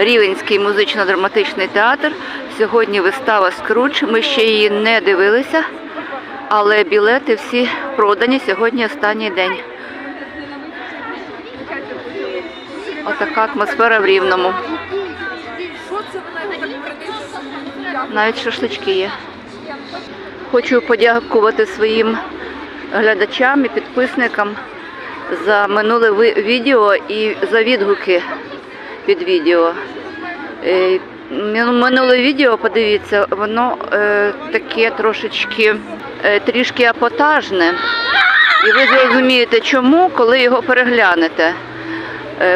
Рівенський музично-драматичний театр. Сьогодні вистава Скруч. Ми ще її не дивилися, але білети всі продані. Сьогодні останній день. Отака атмосфера в Рівному. Навіть шашлички є. Хочу подякувати своїм глядачам і підписникам за минуле відео і за відгуки під відео. Е, Минуле відео, подивіться, воно е, таке трошечки е, трішки апотажне. І ви зрозумієте, чому, коли його переглянете.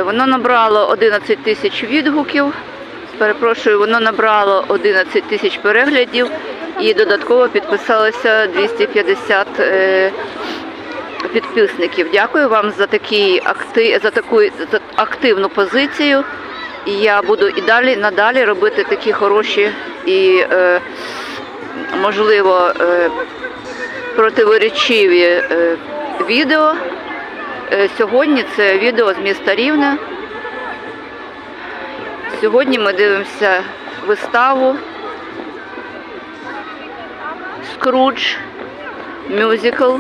Воно набрало 11 тисяч відгуків. Перепрошую, воно набрало 11 тисяч переглядів і додатково підписалося 250 е, підписників. Дякую вам за такий акти, за таку за активну позицію. І я буду і далі надалі робити такі хороші і е, можливо е, противоречиві е, відео. Е, Сьогодні це відео з міста Рівне. Сьогодні ми дивимося виставу Скрудж мюзикл.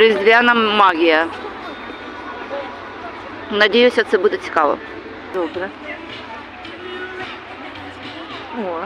Різдвяна магія. Надіюся, це буде цікаво. Добре. О,